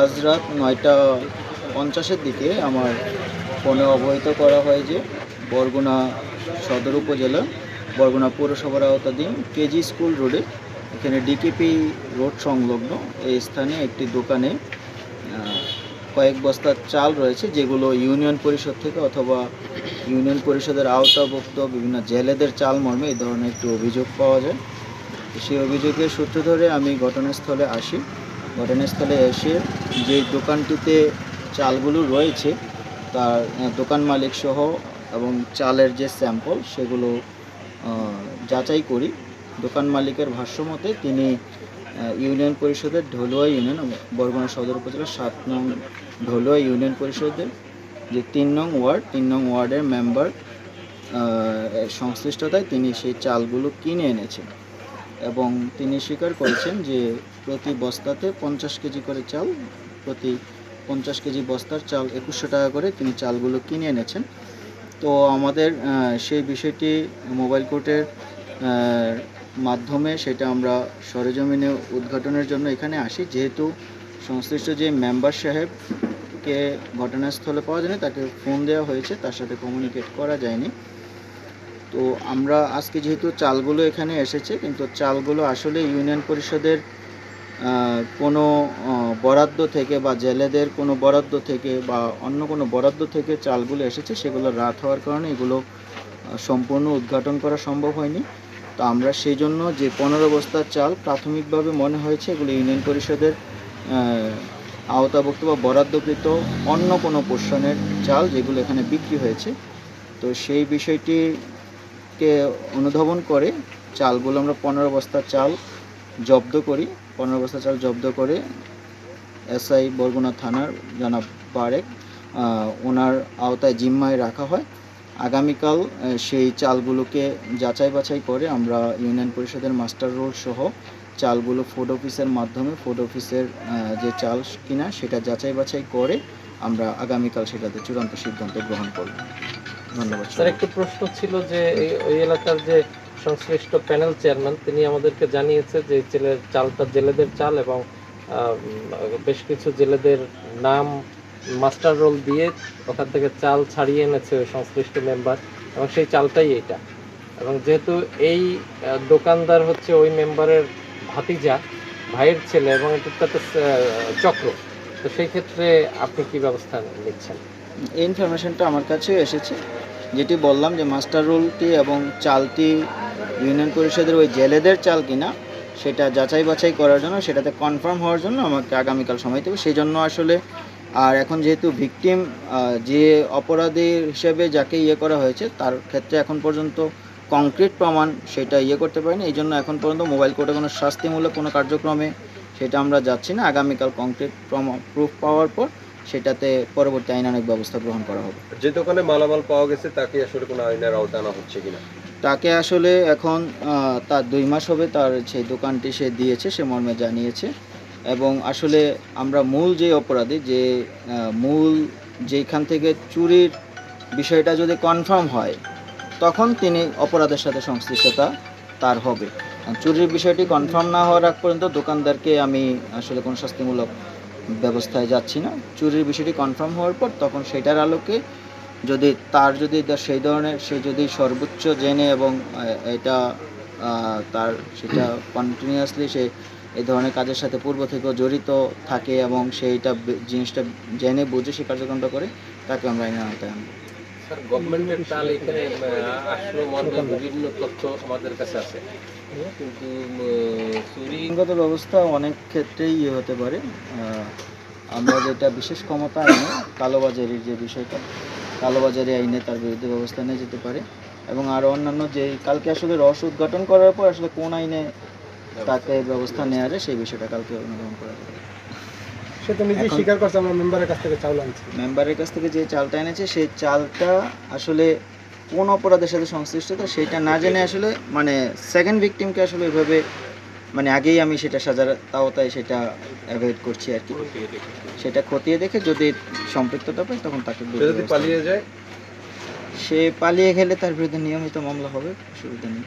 আজ রাত নয়টা পঞ্চাশের দিকে আমার ফোনে অবহিত করা হয় যে বরগুনা সদর উপজেলা, বরগুনা পৌরসভার আওতাধীন কেজি স্কুল রোডে। এখানে ডিকেপি রোড সংলগ্ন এই স্থানে একটি দোকানে কয়েক বস্তা চাল রয়েছে যেগুলো ইউনিয়ন পরিষদ থেকে অথবা ইউনিয়ন পরিষদের আওতাভুক্ত বিভিন্ন জেলেদের চাল মর্মে এই ধরনের একটি অভিযোগ পাওয়া যায়। সেই অভিযোগের সূত্র ধরে আমি ঘটনাস্থলে আসি। ঘটনাস্থলে এসে যে দোকানটিতে চালগুলো রয়েছে, তার দোকান মালিক সহ এবং চালের যে স্যাম্পল সেগুলো যাচাই করি। দোকান মালিকের ভাষ্য মতে তিনি ইউনিয়ন পরিষদের ঢলুয়া ইউনিয়ন বরগুনা সদর উপজেলার সাত নং ঢলুয়া ইউনিয়ন পরিষদের যে তিন নং ওয়ার্ড, তিন নং ওয়ার্ডের মেম্বার সংশ্লিষ্টতায় তিনি সেই চালগুলো কিনে এনেছেন। এবং তিনি স্বীকার করেছেন যে প্রতি বস্তাতে পঞ্চাশ কেজি করে চাল, প্রতি পঞ্চাশ কেজি বস্তার চাল একুশশো টাকা করে তিনি চালগুলো কিনে এনেছেন। তো আমাদের সেই বিষয়টি মোবাইল কোর্টের মাধ্যমে সেটা আমরা সরেজমিনে উদ্ঘাটনের জন্য এখানে আসি। যেহেতু সংশ্লিষ্ট যে মেম্বার সাহেবকে ঘটনাস্থলে পাওয়া যায়নি, তাকে ফোন দেওয়া হয়েছে, তার সাথে কমিউনিকেট করা যায়নি। তো আমরা আজকে যেহেতু চালগুলো এখানে এসেছে, কিন্তু চালগুলো আসলে ইউনিয়ন পরিষদের কোনো বরাদ্দ থেকে বা জেলেদের কোনো বরাদ্দ থেকে বা অন্য কোনো বরাদ্দ থেকে চালগুলো এসেছে, সেগুলো রাত হওয়ার কারণে এগুলো সম্পূর্ণ উদ্ঘাটন করা সম্ভব হয়নি। তো আমরা সেই জন্য যে পনেরো বস্তার চাল প্রাথমিকভাবে মনে হয়েছে এগুলো ইউনিয়ন পরিষদের আওতাভুক্ত বা বরাদ্দকৃত অন্য কোনো পোর্শনের চাল যেগুলো এখানে বিক্রি হয়েছে। তো সেই বিষয়টিকে অনুধাবন করে, চালগুলো আমরা পনেরো বস্তা চাল জব্দ করি, পনেরো বস্তা চাল জব্দ করে এসআই বরগুনা থানার জনাব বারেক ওনার আওতায় জিম্মায় রাখা হয়। আগামীকাল সেই চালগুলোকে যাচাই বাছাই করে আমরা ইউনিয়ন পরিষদের মাস্টার রোল সহ চালগুলো ফুড অফিসের মাধ্যমে, ফুড অফিসের যে চাল কিনা সেটা যাচাই বাছাই করে আমরা আগামীকাল সেটাতে চূড়ান্ত সিদ্ধান্ত গ্রহণ করব। ধন্যবাদ স্যার একটু প্রশ্ন ছিল যে এই- ওই এলাকার যে সংশ্লিষ্ট প্যানেল চেয়ারম্যান তিনি আমাদেরকে জানিয়েছে যে জেলের চালটা জেলেদের চাল এবং বেশ কিছু জেলেদের নাম মাস্টার রোল দিয়ে ওখান থেকে চাল ছাড়িয়ে এনেছে ওই সংশ্লিষ্ট মেম্বার এবং সেই চালটাই এটা এবং যেহেতু এই দোকানদার হচ্ছে ওই মেম্বারের ভাতিজা ভাইয়ের ছেলে এবং এটা তো চক্র তো সেই ক্ষেত্রে আপনি কি ব্যবস্থা নিচ্ছেন? এই ইনফরমেশনটা আমার কাছেও এসেছে। যেটি বললাম যে মাস্টার রোলটি এবং চালটি ইউনিয়ন পরিষদের ওই জেলেদের চাল কিনা, সেটা যাচাই বাছাই করার জন্য, সেটাতে কনফার্ম হওয়ার জন্য আমাকে আগামীকাল সময় দেবে। সেই জন্য আসলে আর এখন যেহেতু ভিকটিম যে অপরাধী হিসেবে যাকে ইয়ে করা হয়েছে, তার ক্ষেত্রে এখন পর্যন্ত কংক্রিট প্রমাণ সেটা ইয়ে করতে পারিনি। এই জন্য এখন পর্যন্ত মোবাইল কোর্টে কোনো শাস্তিমূলক কোনো কার্যক্রমে সেটা আমরা যাচ্ছি না। আগামীকাল কংক্রিট প্রমাণ প্রুফ পাওয়ার পর সেটাতে পরবর্তী আইনানুগ ব্যবস্থা গ্রহণ করা হবে। যে দোকানে মালামাল পাওয়া গেছে তাকে আসলে কোনো আইনের আওতা আনা হচ্ছে কিনা? তাকে আসলে এখন তার দুই মাস হবে তার সেই দোকানটি সে দিয়েছে সে মর্মে জানিয়েছে। এবং আসলে আমরা মূল যে অপরাধী যে মূল যেখান থেকে চুরির বিষয়টা যদি কনফার্ম হয় তখন তিনি অপরাধের সাথে সংশ্লিষ্টতা তার হবে। চুরির বিষয়টি কনফার্ম না হওয়ার আগ পর্যন্ত দোকানদারকে আমি আসলে কোনো শাস্তিমূলক ব্যবস্থায় যাচ্ছি না। চুরির বিষয়টি কনফার্ম হওয়ার পর তখন সেটার আলোকে যদি তার যদি সেই ধরনের সে যদি সর্বোচ্চ জেনে এবং এটা তার সেটা কন্টিনিউয়াসলি সে এই ধরনের কাজের সাথে পূর্ব থেকেও জড়িত থাকে এবং সেইটা জিনিসটা জেনে বুঝে সে কার্যক্রমটা করে, তাকে আমরা এনে আনতে গভর্নমেন্টের চাল এখানে আসলো মর্মে বিভিন্ন তথ্য আমাদের কাছে আছে। কিন্তু উম, চুরি আইনগত ব্যবস্থা অনেক ক্ষেত্রেই ইয়ে হতে পারে। আমরা যেটা বিশেষ ক্ষমতা আইনে কালোবাজারির যে বিষয়টা কালোবাজারি আইনে তার বিরুদ্ধে ব্যবস্থা নিয়ে যেতে পারে। এবং আরও অন্যান্য যে কালকে আসলে রস উদ্ঘাটন করার পর আসলে কোন আইনে তাকে ব্যবস্থা নেওয়া যায় সেই বিষয়টা কালকে অনুধাবন করা যাবে। সে তো নিজেই স্বীকার করছে আমরা মেম্বারের কাছ থেকে চাউল আনছি। মেম্বারের কাছ থেকে যে চালটা এনেছে সেই চালটা আসলে কোন অপরাধের সাথে সংশ্লিষ্টতা সেটা না জেনে আসলে মানে সেকেন্ড ভিকটিমকে আসলে ওইভাবে মানে আগেই আমি সেটা সাজার তাওতায় সেটা অ্যাভয়েড করছি আর কি। সেটা খতিয়ে দেখে যদি সম্পৃক্ততা পাই তখন তাকে বিরুদ্ধে যদি পালিয়ে যায়? সে পালিয়ে গেলে তার বিরুদ্ধে নিয়মিত মামলা হবে অসুবিধা নেই।